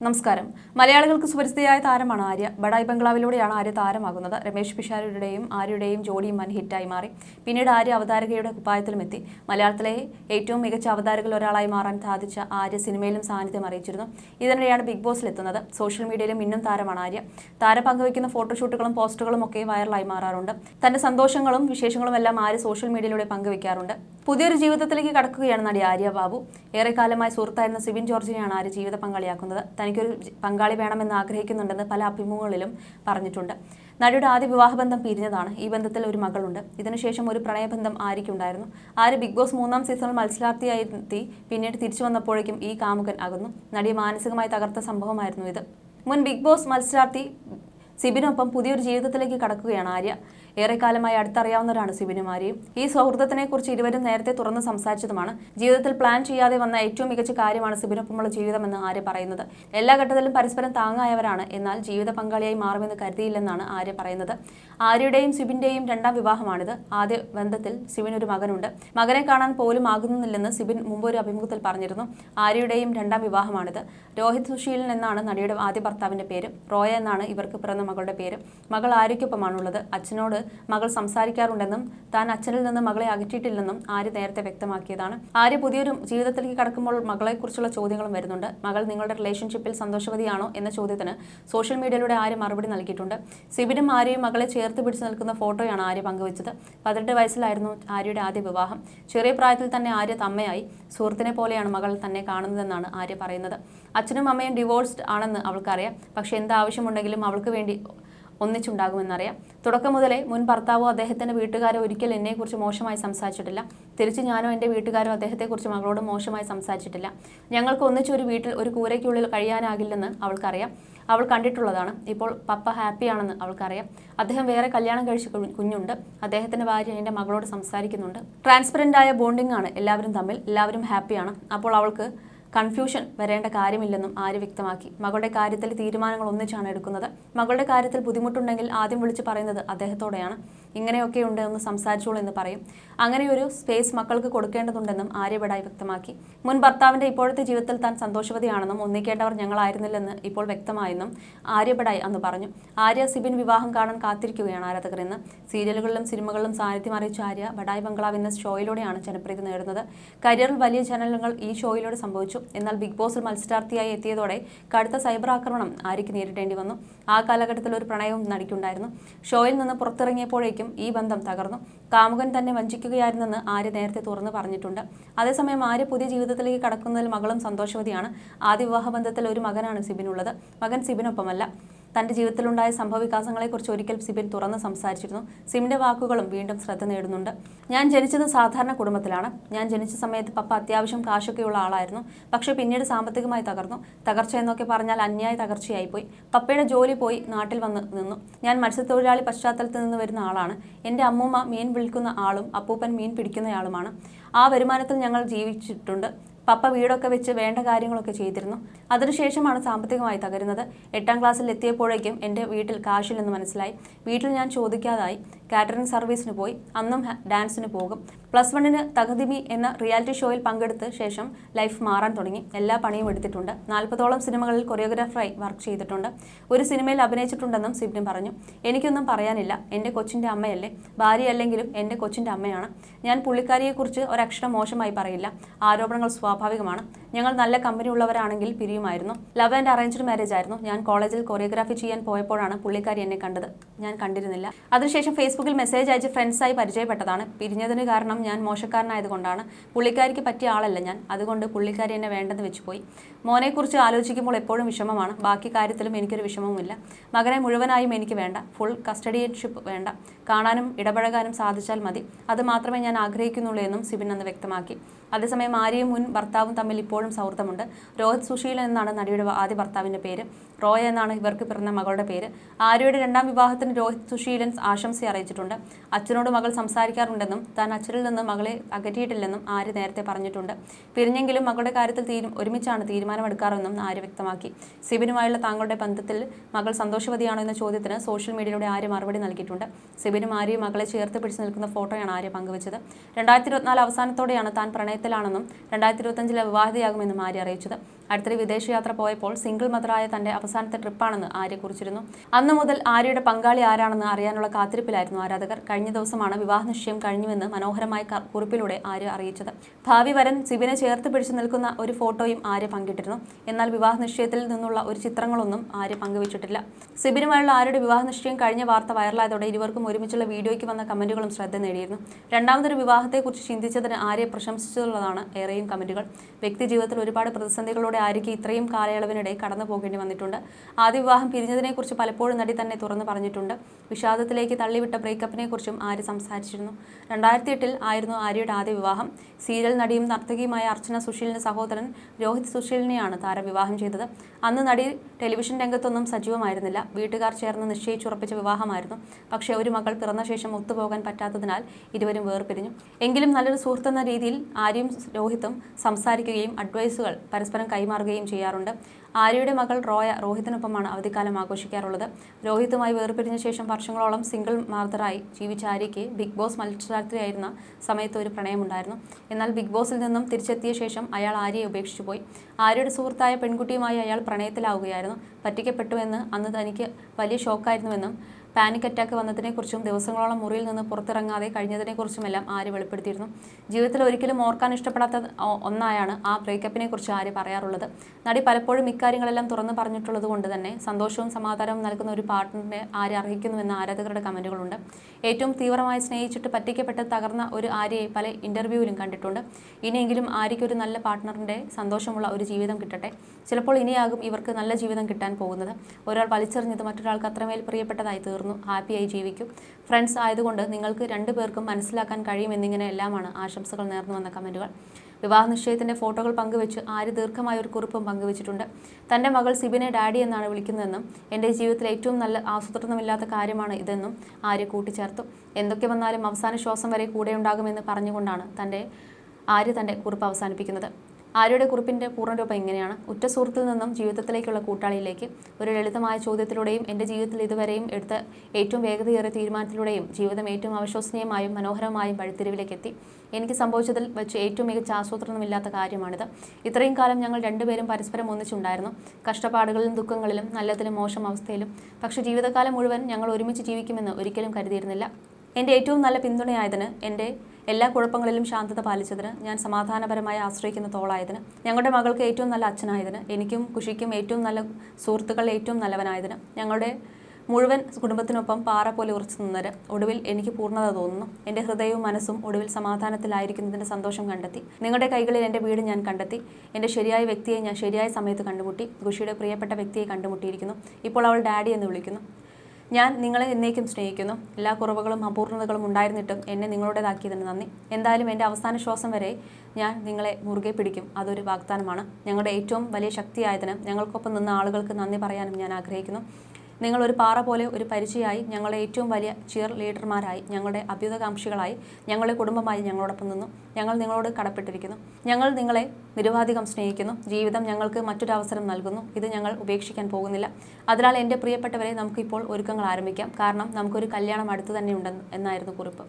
നമസ്കാരം. മലയാളികൾക്ക് സുപരിചിതയായ താരമാണ് ആര്യ. ബഡായി ബംഗ്ലാവിലൂടെയാണ് ആര്യ താരമാകുന്നത്. രമേശ് പിഷാരുടെയും ആര്യയുടെയും ജോഡിയും വൻ ഹിറ്റായി മാറി. പിന്നീട് ആര്യ അവതാരകയുടെ കുപ്പായത്തിലും എത്തി മലയാളത്തിലെ ഏറ്റവും മികച്ച അവതാരകളിൽ ഒരാളായി മാറാൻ സാധിച്ച ആര്യ സിനിമയിലും സാന്നിധ്യം അറിയിച്ചിരുന്നു. ഇതിനിടെയാണ് ബിഗ് ബോസിലെത്തുന്നത്. സോഷ്യൽ മീഡിയയിലും ഇന്നും താരമാണ് ആര്യ. താരം പങ്കുവയ്ക്കുന്ന ഫോട്ടോഷൂട്ടുകളും പോസ്റ്ററുകളും ഒക്കെ വൈറലായി മാറാറുണ്ട്. തന്റെ സന്തോഷങ്ങളും വിശേഷങ്ങളും എല്ലാം ആര്യ സോഷ്യൽ മീഡിയയിലൂടെ പങ്കുവയ്ക്കാറുണ്ട്. പുതിയൊരു ജീവിതത്തിലേക്ക് കടക്കുകയാണ് നടി ആര്യ ബാബു. ഏറെക്കാലമായി സുഹൃത്തായിരുന്ന സിബിൻ ജോർജിനെയാണ് ആര്യ ജീവിത പങ്കാളിയാക്കുന്നത്. തനിക്കൊരു പങ്കാളി വേണമെന്ന് ആഗ്രഹിക്കുന്നുണ്ടെന്ന് പല അഭിമുഖങ്ങളിലും പറഞ്ഞിട്ടുണ്ട്. നടിയുടെ ആദ്യ വിവാഹബന്ധം പിരിഞ്ഞതാണ്. ഈ ബന്ധത്തിൽ ഒരു മകളുണ്ട്. ഇതിനുശേഷം ഒരു പ്രണയബന്ധം ആര്യയ്ക്കുണ്ടായിരുന്നു. ആര് ബിഗ് ബോസ് മൂന്നാം സീസണിൽ മത്സരാർത്ഥിയായി എത്തി പിന്നീട് തിരിച്ചു വന്നപ്പോഴേക്കും ഈ കാമുകൻ അകന്നു. നടിയെ മാനസികമായി തകർത്ത സംഭവമായിരുന്നു ഇത്. മുൻ ബിഗ് ബോസ് മത്സരാർത്ഥി സിബിനൊപ്പം പുതിയൊരു ജീവിതത്തിലേക്ക് കടക്കുകയാണ് ആര്യ. ഏറെക്കാലമായി അടുത്തറിയാവുന്നവരാണ് സിബിനുമാരിയും. ഈ സൗഹൃദത്തിനെ കുറിച്ച് ഇരുവരും നേരത്തെ തുറന്ന് സംസാരിച്ചതുമാണ്. ജീവിതത്തിൽ പ്ലാൻ ചെയ്യാതെ വന്ന ഏറ്റവും മികച്ച കാര്യമാണ് സിബിനൊപ്പമുള്ള ജീവിതമെന്ന് ആര്യ പറയുന്നത്. എല്ലാ ഘട്ടത്തിലും പരസ്പരം താങ്ങായവരാണ്. എന്നാൽ ജീവിത പങ്കാളിയായി മാറുമെന്ന് കരുതിയില്ലെന്നാണ് ആര്യ പറയുന്നത്. ആര്യയുടെയും സിബിന്റെയും രണ്ടാം വിവാഹമാണിത്. ആദ്യ ബന്ധത്തിൽ സിബിൻ ഒരു മകനുണ്ട്. മകനെ കാണാൻ പോലും ആകുന്നില്ലെന്ന് സിബിൻ മുമ്പ് ഒരു അഭിമുഖത്തിൽ പറഞ്ഞിരുന്നു. ആര്യയുടെയും രണ്ടാം വിവാഹമാണിത്. രോഹിത് സുശീലൻ എന്നാണ് നടിയുടെ ആദ്യ ഭർത്താവിന്റെ പേര്. റോയ എന്നാണ് ഇവർക്ക് പിറന്ന മകളുടെ പേര്. മകൾ ആര്യയ്ക്കൊപ്പമാണുള്ളത്. അച്ഛനോട് മകൾ സംസാരിക്കാറുണ്ടെന്നും താൻ അച്ഛനിൽ നിന്ന് മകളെ അകറ്റിയിട്ടില്ലെന്നും ആര്യ നേരത്തെ വ്യക്തമാക്കിയതാണ്. ആര്യ പുതിയൊരു ജീവിതത്തിലേക്ക് കടക്കുമ്പോൾ മകളെക്കുറിച്ചുള്ള ചോദ്യങ്ങളും വരുന്നുണ്ട്. മകൾ നിങ്ങളുടെ റിലേഷൻഷിപ്പിൽ സന്തോഷവതിയാണോ എന്ന ചോദ്യത്തിന് സോഷ്യൽ മീഡിയയിലൂടെ ആര്യ മറുപടി നൽകിയിട്ടുണ്ട്. സിബിനും ആര്യയും മകളെ ചേർത്ത് പിടിച്ചു നിൽക്കുന്ന ഫോട്ടോയാണ് ആര്യ പങ്കുവച്ചത്. പതിനെട്ട് വയസ്സിലായിരുന്നു ആര്യയുടെ ആദ്യ വിവാഹം. ചെറിയ പ്രായത്തിൽ തന്നെ ആര്യ തമ്മയായി. സുഹൃത്തിനെ പോലെയാണ് മകൾ തന്നെ കാണുന്നതെന്നാണ് ആര്യ പറയുന്നത്. അച്ഛനും അമ്മയും ഡിവോഴ്സ്ഡ് ആണെന്ന് അവൾക്കറിയാം. പക്ഷെ എന്താവശ്യമുണ്ടെങ്കിലും അവൾക്ക് വേണ്ടി ഒന്നിച്ചുണ്ടാകുമെന്നറിയാം. തുടക്കം മുതലേ മുൻ ഭർത്താവോ അദ്ദേഹത്തിന്റെ വീട്ടുകാരോ ഒരിക്കൽ എന്നെക്കുറിച്ച് മോശമായി സംസാരിച്ചിട്ടില്ല. തിരിച്ച് ഞാനോ എന്റെ വീട്ടുകാരോ അദ്ദേഹത്തെക്കുറിച്ച് മകളോട് മോശമായി സംസാരിച്ചിട്ടില്ല. ഞങ്ങൾക്ക് ഒന്നിച്ച് ഒരു വീട്ടിൽ ഒരു കൂരയ്ക്കുള്ളിൽ കഴിയാനാകില്ലെന്ന് അവൾക്കറിയാം. അവൾ കണ്ടിട്ടുള്ളതാണ്. ഇപ്പോൾ പപ്പ ഹാപ്പിയാണെന്ന് അവൾക്കറിയാം. അദ്ദേഹം വേറെ കല്യാണം കഴിച്ച് കുഞ്ഞുണ്ട്. അദ്ദേഹത്തിന്റെ ഭാര്യ എന്റെ മകളോട് സംസാരിക്കുന്നുണ്ട്. ട്രാൻസ്പെറന്റ് ആയ ബോണ്ടിംഗ് ആണ് എല്ലാവരും തമ്മിൽ. എല്ലാവരും ഹാപ്പിയാണ്. അപ്പോൾ അവൾക്ക് കൺഫ്യൂഷൻ വരേണ്ട കാര്യമില്ലെന്നും ആര്യ വ്യക്തമാക്കി. മകളുടെ കാര്യത്തിൽ തീരുമാനങ്ങൾ ഒന്നിച്ചാണ് എടുക്കുന്നത്. മകളുടെ കാര്യത്തിൽ ബുദ്ധിമുട്ടുണ്ടെങ്കിൽ ആദ്യം വിളിച്ച് പറയുന്നത് അദ്ദേഹത്തോടെയാണ്. ഇങ്ങനെയൊക്കെ ഉണ്ട് എന്ന് സംസാരിച്ചോളൂ എന്ന് പറയും. അങ്ങനെ ഒരു സ്പേസ് മക്കൾക്ക് കൊടുക്കേണ്ടതുണ്ടെന്നും ആര്യ ബഡായി വ്യക്തമാക്കി. മുൻ ഭർത്താവിന്റെ ഇപ്പോഴത്തെ ജീവിതത്തിൽ താൻ സന്തോഷവതിയാണെന്നും ഒന്നിക്കേണ്ടവർ ഞങ്ങളായിരുന്നില്ലെന്ന് ഇപ്പോൾ വ്യക്തമായെന്നും ആര്യ ബഡായി അന്ന് പറഞ്ഞു. ആര്യ സിബിൻ വിവാഹം കാണാൻ കാത്തിരിക്കുകയാണ് ആരാധകർ ഇന്ന്. സീരിയലുകളിലും സിനിമകളിലും സാന്നിധ്യം അറിയിച്ച ആര്യ ബഡായി ബംഗ്ലാവ് എന്ന ഷോയിലൂടെയാണ് ജനപ്രീതി നേടുന്നത്. കരിയറിൽ വലിയ ചലനങ്ങൾ ഈ ഷോയിലൂടെ സംഭവിച്ചു. എന്നാൽ ബിഗ് ബോസിൽ മത്സരാർത്ഥിയായി എത്തിയതോടെ കടുത്ത സൈബർ ആക്രമണം ആര്യയ്ക്ക് നേരിടേണ്ടി വന്നു. ആ കാലഘട്ടത്തിൽ ഒരു പ്രണയവും നടിക്കുണ്ടായിരുന്നു. ഷോയിൽ നിന്ന് പുറത്തിറങ്ങിയപ്പോഴേക്കും ഈ ബന്ധം തകർന്നു. കാമുകൻ തന്നെ വഞ്ചിക്കുകയായിരുന്നെന്ന് ആര്യ നേരത്തെ തുറന്നു പറഞ്ഞിട്ടുണ്ട്. അതേസമയം ആര്യ പുതിയ ജീവിതത്തിലേക്ക് കടക്കുന്നതിൽ മകളും സന്തോഷവതിയാണ്. ആദ്യ വിവാഹ ബന്ധത്തിൽ ഒരു മകനാണ് സിബിനുള്ളത്. മകൻ സിബിനൊപ്പമല്ല. തന്റെ ജീവിതത്തിലുണ്ടായ സംഭവവികാസങ്ങളെക്കുറിച്ച് ഒരിക്കൽ സിബിൻ തുറന്ന് സംസാരിച്ചിരുന്നു. സിമിന്റെ വാക്കുകളും വീണ്ടും ശ്രദ്ധ നേടുന്നുണ്ട്. ഞാൻ ജനിച്ചത് സാധാരണ കുടുംബത്തിലാണ്. ഞാൻ ജനിച്ച സമയത്ത് പപ്പ അത്യാവശ്യം കാശൊക്കെയുള്ള ആളായിരുന്നു. പക്ഷേ പിന്നീട് സാമ്പത്തികമായി തകർന്നു. തകർച്ച എന്നൊക്കെ പറഞ്ഞാൽ അന്യായ തകർച്ചയായിപ്പോയി. പപ്പയുടെ ജോലി പോയി നാട്ടിൽ വന്ന് നിന്നു. ഞാൻ മത്സ്യത്തൊഴിലാളി പശ്ചാത്തലത്തിൽ നിന്ന് വരുന്ന ആളാണ്. എന്റെ അമ്മൂമ്മ മീൻ വിൽക്കുന്ന ആളും അപ്പൂപ്പൻ മീൻ പിടിക്കുന്നയാളുമാണ്. ആ വരുമാനത്തിൽ ഞങ്ങൾ ജീവിച്ചിട്ടുണ്ട്. പപ്പ വീടൊക്കെ വെച്ച് വേണ്ട കാര്യങ്ങളൊക്കെ ചെയ്തിരുന്നു. അതിനുശേഷമാണ് സാമ്പത്തികമായി തകരുന്നത്. എട്ടാം ക്ലാസ്സിൽ എത്തിയപ്പോഴേക്കും എന്റെ വീട്ടിൽ കാശില്ലെന്ന് മനസ്സിലായി. വീട്ടിൽ ഞാൻ ചോദിക്കാതായി. കാറ്ററിംഗ് സർവീസിന് പോയി അന്നും ഡാൻസിന് പോകും. പ്ലസ് വണ്ണിന് തകതിമി എന്ന റിയാലിറ്റി ഷോയിൽ പങ്കെടുത്ത ശേഷം ലൈഫ് മാറാൻ തുടങ്ങി. എല്ലാ പണിയും എടുത്തിട്ടുണ്ട്. നാൽപ്പതോളം സിനിമകളിൽ കൊറിയോഗ്രാഫറായി വർക്ക് ചെയ്തിട്ടുണ്ട്. ഒരു സിനിമയിൽ അഭിനയിച്ചിട്ടുണ്ടെന്നും സിബ്ലിൻ പറഞ്ഞു. എനിക്കൊന്നും പറയാനില്ല. എന്റെ കൊച്ചിന്റെ അമ്മയല്ലേ? ഭാര്യയല്ലെങ്കിലും എന്റെ കൊച്ചിന്റെ അമ്മയാണ്. ഞാൻ പുള്ളിക്കാരിയെക്കുറിച്ച് ഒരക്ഷരം മോശമായി പറയില്ല. ആരോപണങ്ങൾ സ്വാഭാവികമാണ്. ഞങ്ങൾ നല്ല കമ്പനി ഉള്ളവരാണെങ്കിൽ പിരിയുമായിരുന്നു. ലവ് ആൻഡ് അറേഞ്ച്ഡ് മാരേജ് ആയിരുന്നു. ഞാൻ കോളേജിൽ കൊറിയോഗ്രാഫി ചെയ്യാൻ പോയപ്പോഴാണ് പുള്ളിക്കാരി എന്നെ കണ്ടത്. ഞാൻ കണ്ടിരുന്നില്ല. അതിനുശേഷം ഫേസ്ബുക്കിൽ മെസ്സേജ് അയച്ച് ഫ്രണ്ട്സായി പരിചയപ്പെട്ടതാണ്. പിരിഞ്ഞതിന് കാരണം ഞാൻ മോശക്കാരനായതുകൊണ്ടാണ്. പുള്ളിക്കാരിക്ക് പറ്റിയ ആളല്ല ഞാൻ. അതുകൊണ്ട് പുള്ളിക്കാരി എന്നെ വേണ്ടെന്ന് വെച്ച് പോയി മോനെക്കുറിച്ച് ആലോചിക്കുമ്പോൾ എപ്പോഴും വിഷമമാണ്. ബാക്കി കാര്യത്തിലും എനിക്കൊരു വിഷമവുമില്ല. മകനെ മുഴുവനായും എനിക്ക് വേണ്ട. ഫുൾ കസ്റ്റഡിയൻഷിപ്പ് വേണ്ട. കാണാനും ഇടപഴകാനും സാധിച്ചാൽ മതി. അത് മാത്രമേ ഞാൻ ആഗ്രഹിക്കുന്നുള്ളൂ എന്നും സിബിൻ അന്ന് വ്യക്തമാക്കി. അതേസമയം ആര്യയും മുൻ ഭർത്താവും തമ്മിൽ ഇപ്പോഴും സൗഹൃദമുണ്ട്. രോഹിത് സുശീലൻ എന്നാണ് നടിയുടെ ആദ്യ ഭർത്താവിന്റെ പേര്. റോയ എന്നാണ് ഇവർക്ക് പിറന്ന മകളുടെ പേര്. ആര്യയുടെ രണ്ടാം വിവാഹത്തിന് രോഹിത് സുശീലൻ ആശംസ അറിയിച്ചിട്ടുണ്ട്. അച്ഛനോട് മകൾ സംസാരിക്കാറുണ്ടെന്നും താൻ അച്ഛനിൽ നിന്ന് മകളെ അകറ്റിയിട്ടില്ലെന്നും ആര്യ നേരത്തെ പറഞ്ഞിട്ടുണ്ട്. പിരിഞ്ഞെങ്കിലും മകളുടെ കാര്യത്തിൽ തീരും ഒരുമിച്ചാണ് തീരുമാനം തീരുമാനമെടുക്കാറെന്നും ആര്യ വ്യക്തമാക്കി. സിബിനുമായുള്ള താങ്കളുടെ ബന്ധത്തിൽ മകൾ സന്തോഷവതിയാണോ എന്ന ചോദ്യത്തിന് സോഷ്യൽ മീഡിയയിലൂടെ ആര്യ മറുപടി നൽകിയിട്ടുണ്ട്. സിബിനും ആര്യയും മകളെ ചേർത്ത് പിടിച്ചു നിൽക്കുന്ന ഫോട്ടോയാണ് ആര്യ പങ്കുവച്ചത്. രണ്ടായിരത്തി ഇരുപത്തിനാല് അവസാനത്തോടെയാണ് താൻ പ്രണയത്തിലാണെന്നും രണ്ടായിരത്തി ഇരുപത്തഞ്ചിലെ വിവാഹിതയാകുമെന്നും ആര്യ അറിയിച്ചത്. അടുത്തിടെ വിദേശയാത്ര പോയപ്പോൾ സിംഗിൾ മദറായ തന്റെ അവസാനത്തെ ട്രിപ്പാണെന്ന് ആര്യ കുറിച്ചിരുന്നു. അന്നു മുതൽ ആര്യയുടെ പങ്കാളി ആരാണെന്ന് അറിയാനുള്ള കാത്തിരിപ്പിലായിരുന്നു ആരാധകർ. കഴിഞ്ഞ ദിവസമാണ് വിവാഹ നിശ്ചയം കഴിഞ്ഞുവെന്ന് മനോഹരമായ കുറിപ്പിലൂടെ ആര്യ അറിയിച്ചത്. ഭാവി വരൻ സിബിനെ ചേർത്ത് പിടിച്ചു നിൽക്കുന്ന ഒരു ഫോട്ടോയും ആര്യ പങ്കിട്ടിരുന്നു എന്നാൽ വിവാഹ നിശ്ചയത്തിൽ നിന്നുള്ള ഒരു ചിത്രങ്ങളൊന്നും ആര് പങ്കുവച്ചിട്ടില്ല. സിബിനുമായുള്ള ആരുടെ വിവാഹ നിശ്ചയം കഴിഞ്ഞ വാർത്ത വൈറലായതോടെ ഇരുവർക്കും ഒരുമിച്ചുള്ള വീഡിയോയ്ക്ക് വന്ന കമന്റുകളും ശ്രദ്ധ നേടിയിരുന്നു. രണ്ടാമതൊരു വിവാഹത്തെക്കുറിച്ച് ചിന്തിച്ചതിന് ആരെ പ്രശംസിച്ചുള്ളതാണ് ഏറെയും കമന്റുകൾ. വ്യക്തി ജീവിതത്തിൽ ഒരുപാട് പ്രതിസന്ധികളോടെ ആര്യയ്ക്ക് ഇത്രയും കാലയളവിനിടെ കടന്നു പോകേണ്ടി വന്നിട്ടുണ്ട്. ആദ്യ വിവാഹം പിരിഞ്ഞതിനെക്കുറിച്ച് പലപ്പോഴും നടി തന്നെ തുറന്നു പറഞ്ഞിട്ടുണ്ട്. വിഷാദത്തിലേക്ക് തള്ളിവിട്ട ബ്രേക്കപ്പിനെക്കുറിച്ചും ആര്യ സംസാരിച്ചിരുന്നു. രണ്ടായിരത്തി എട്ടിൽ ആയിരുന്നു ആര്യയുടെ ആദ്യ വിവാഹം. സീരിയൽ നടിയും നർത്തകിയുമായ അർച്ചന സുശീലിന്റെ സഹോദരൻ രോഹിത് സുശീലിനെയാണ് താരം വിവാഹം ചെയ്തത്. അന്ന് നടി ടെലിവിഷൻ രംഗത്തൊന്നും സജീവമായിരുന്നില്ല. വീട്ടുകാർ ചേർന്ന് നിശ്ചയിച്ചുറപ്പിച്ച വിവാഹമായിരുന്നു. പക്ഷേ ഒരു മകൾ പിറന്ന ശേഷം ഒത്തുപോകാൻ പറ്റാത്തതിനാൽ ഇരുവരും വേർപിരിഞ്ഞു. എങ്കിലും നല്ലൊരു സുഹൃത്തെന്ന രീതിയിൽ ആര്യയും രോഹിത്തും സംസാരിക്കുകയും അഡ്വൈസുകൾ പരസ്പരം കൈമാറുകയും ചെയ്യാറുണ്ട്. ആര്യയുടെ മകൾ റോയ രോഹിത്തിനൊപ്പമാണ് അവധിക്കാലം ആഘോഷിക്കാറുള്ളത്. രോഹിതുമായി വേർപിരിഞ്ഞ ശേഷം വർഷങ്ങളോളം സിംഗിൾ മാർദറായി ജീവിച്ച ആര്യയ്ക്ക് ബിഗ് ബോസ് മത്സരാർത്ഥിയായിരുന്ന സമയത്ത് ഒരു പ്രണയമുണ്ടായിരുന്നു. എന്നാൽ ബിഗ് ബോസിൽ നിന്നും തിരിച്ചെത്തിയ ശേഷം അയാൾ ആര്യയെ ഉപേക്ഷിച്ചു പോയി ആര്യയുടെ സുഹൃത്തായ പെൺകുട്ടിയുമായി അയാൾ പ്രണയത്തിലാവുകയായിരുന്നു. പറ്റിക്കപ്പെട്ടുവെന്ന് അന്ന് തനിക്ക് വലിയ ഷോക്കായിരുന്നുവെന്നും പാനിക് അറ്റാക്ക് വന്നതിനെക്കുറിച്ചും ദിവസങ്ങളോളം മുറിയിൽ നിന്ന് പുറത്തിറങ്ങാതെ കഴിഞ്ഞതിനെക്കുറിച്ചുമെല്ലാം ആര്യ വെളിപ്പെടുത്തിയിരുന്നു? ജീവിതത്തിൽ ഒരിക്കലും ഓർക്കാൻ ഇഷ്ടപ്പെടാത്ത ഒന്നായാണ് ആ ബ്രേക്കപ്പിനെ കുറിച്ച് ആര്യ പറയാറുള്ളത്. നടി പലപ്പോഴും ഇക്കാര്യങ്ങളെല്ലാം തുറന്നു പറഞ്ഞിട്ടുള്ളത് കൊണ്ട് തന്നെ സന്തോഷവും സമാധാനവും നൽകുന്ന ഒരു പാർട്ട്ണറിനെ ആര്യ അർഹിക്കുന്നുവെന്ന് ആരാധകരുടെ കമന്റുകളുണ്ട്. ഏറ്റവും തീവ്രമായി സ്നേഹിച്ചിട്ട് പറ്റിക്കപ്പെട്ട് തകർന്ന ഒരു ആര്യയെ പല ഇന്റർവ്യൂവിലും കണ്ടിട്ടുണ്ട്. ഇനിയെങ്കിലും ആര്യയ്ക്ക് ഒരു നല്ല പാർട്ട്ണറിന്റെ സന്തോഷമുള്ള ഒരു ജീവിതം കിട്ടട്ടെ. ചിലപ്പോൾ ഇനിയാകും ഇവർക്ക് നല്ല ജീവിതം കിട്ടാൻ പോകുന്നത്. ഒരാൾ വലിച്ചെറിഞ്ഞത് മറ്റൊരാൾക്ക് അത്രമേൽ പ്രിയപ്പെട്ടതായി തീർന്നു. ഹാപ്പിയായി ജീവിക്കും. ഫ്രണ്ട്സ് ആയതുകൊണ്ട് നിങ്ങൾക്ക് രണ്ടു പേർക്കും മനസ്സിലാക്കാൻ കഴിയുമെന്നിങ്ങനെ എല്ലാമാണ് ആശംസകൾ നേർന്നു വന്ന കമന്റുകൾ. വിവാഹ നിശ്ചയത്തിന്റെ ഫോട്ടോകൾ പങ്കുവെച്ച് ആര് ദീർഘമായ ഒരു കുറിപ്പും പങ്കുവച്ചിട്ടുണ്ട്. തന്റെ മകൾ സിബിനെ ഡാഡി എന്നാണ് വിളിക്കുന്നതെന്നും എന്റെ ജീവിതത്തിൽ ഏറ്റവും നല്ല ആസൂത്രണമില്ലാത്ത കാര്യമാണ് ഇതെന്നും ആര്യ കൂട്ടിച്ചേർത്തു. എന്തൊക്കെ വന്നാലും അവസാന ശ്വാസം വരെ കൂടെയുണ്ടാകുമെന്ന് പറഞ്ഞുകൊണ്ടാണ് തന്റെ ആര്യ തന്റെ കുറിപ്പ് അവസാനിപ്പിക്കുന്നത്. ആര്യയുടെ കുറിപ്പിന്റെ പൂർണരൂപം എങ്ങനെയാണ്? ഉറ്റ സുഹൃത്തിൽ നിന്നും ജീവിതത്തിലേക്കുള്ള കൂട്ടാളിയിലേക്ക് ഒരു ലളിതമായ ചോദ്യത്തിലൂടെയും എന്റെ ജീവിതത്തിൽ ഇതുവരെയും എടുത്ത ഏറ്റവും വേഗതയേറിയ തീരുമാനത്തിലൂടെയും ജീവിതം ഏറ്റവും അവിശ്വസനീയമായും മനോഹരമായും വഴിത്തിരിവിലേക്ക് എത്തി. എനിക്ക് സംഭവിച്ചതിൽ വെച്ച് ഏറ്റവും മികച്ച ആസൂത്രണമില്ലാത്ത കാര്യമാണിത്. ഇത്രയും കാലം ഞങ്ങൾ രണ്ടുപേരും പരസ്പരം ഒന്നിച്ചുണ്ടായിരുന്നു. കഷ്ടപ്പാടുകളിലും ദുഃഖങ്ങളിലും നല്ലതിലും മോശം അവസ്ഥയിലും. പക്ഷേ ജീവിതകാലം മുഴുവൻ ഞങ്ങൾ ഒരുമിച്ച് ജീവിക്കുമെന്ന് ഒരിക്കലും കരുതിയിരുന്നില്ല. എന്റെ ഏറ്റവും നല്ല പിന്തുണയായതിന് എന്റെ എല്ലാ കുഴപ്പങ്ങളിലും ശാന്തത പാലിച്ചതിന് ഞാൻ സമാധാനപരമായി ആശ്രയിക്കുന്ന തോളായതിന് ഞങ്ങളുടെ മകൾക്ക് ഏറ്റവും നല്ല അച്ഛനായതിന് എനിക്കും കുഷിക്കും ഏറ്റവും നല്ല സുഹൃത്തുക്കൾ ഏറ്റവും നല്ലവനായതിന് ഞങ്ങളുടെ മുഴുവൻ കുടുംബത്തിനൊപ്പം പാറ പോലെ ഉറച്ചു നിന്നവർ ഒടുവിൽ എനിക്ക് പൂർണത തോന്നുന്നു. എന്റെ ഹൃദയവും മനസ്സും ഒടുവിൽ സമാധാനത്തിലായിരിക്കുന്നതിന്റെ സന്തോഷം കണ്ടെത്തി. നിങ്ങളുടെ കൈകളിൽ എന്റെ വീട് ഞാൻ കണ്ടെത്തി. എന്റെ ശരിയായ വ്യക്തിയെ ഞാൻ ശരിയായ സമയത്ത് കണ്ടുമുട്ടി. ഖുഷിയുടെ പ്രിയപ്പെട്ട വ്യക്തിയെ കണ്ടുമുട്ടിയിരിക്കുന്നു. ഇപ്പോൾ അവൾ ഡാഡി എന്ന് വിളിക്കുന്നു. ഞാൻ നിങ്ങളെ എന്നേക്കും സ്നേഹിക്കുന്നു. എല്ലാ കുറവുകളും അപൂർണതകളും ഉണ്ടായിരുന്നിട്ടും എന്നെ നിങ്ങളുടേതാക്കിയതിന് നന്ദി. എന്തായാലും എന്റെ അവസാന ശ്വാസം വരെ ഞാൻ നിങ്ങളെ മുറുകെ പിടിക്കും. അതൊരു വാഗ്ദാനമാണ്. ഞങ്ങളുടെ ഏറ്റവും വലിയ ശക്തിയായതിന് ഞങ്ങൾക്കൊപ്പം നിന്ന ആളുകൾക്ക് നന്ദി പറയാനും ഞാൻ ആഗ്രഹിക്കുന്നു. നിങ്ങൾ ഒരു പാറ പോലെ ഒരു പരിചയമായി ഞങ്ങളുടെ ഏറ്റവും വലിയ ചിയർ ലീഡർമാരായി ഞങ്ങളുടെ അഭ്യുതകാംക്ഷികളായി ഞങ്ങളുടെ കുടുംബമായി ഞങ്ങളോടൊപ്പം നിന്നു. ഞങ്ങൾ നിങ്ങളോട് കടപ്പെട്ടിരിക്കുന്നു. ഞങ്ങൾ നിങ്ങളെ നിരവധികം സ്നേഹിക്കുന്നു. ജീവിതം ഞങ്ങൾക്ക് മറ്റൊരു അവസരം നൽകുന്നു. ഇത് ഞങ്ങൾ ഉപേക്ഷിക്കാൻ പോകുന്നില്ല. അതിനാൽ എന്റെ പ്രിയപ്പെട്ടവരെ നമുക്കിപ്പോൾ ഒരുക്കങ്ങൾ ആരംഭിക്കാം. കാരണം നമുക്കൊരു കല്യാണം അടുത്തു തന്നെ ഉണ്ടെന്ന് എന്നായിരുന്നു കുറിപ്പ്.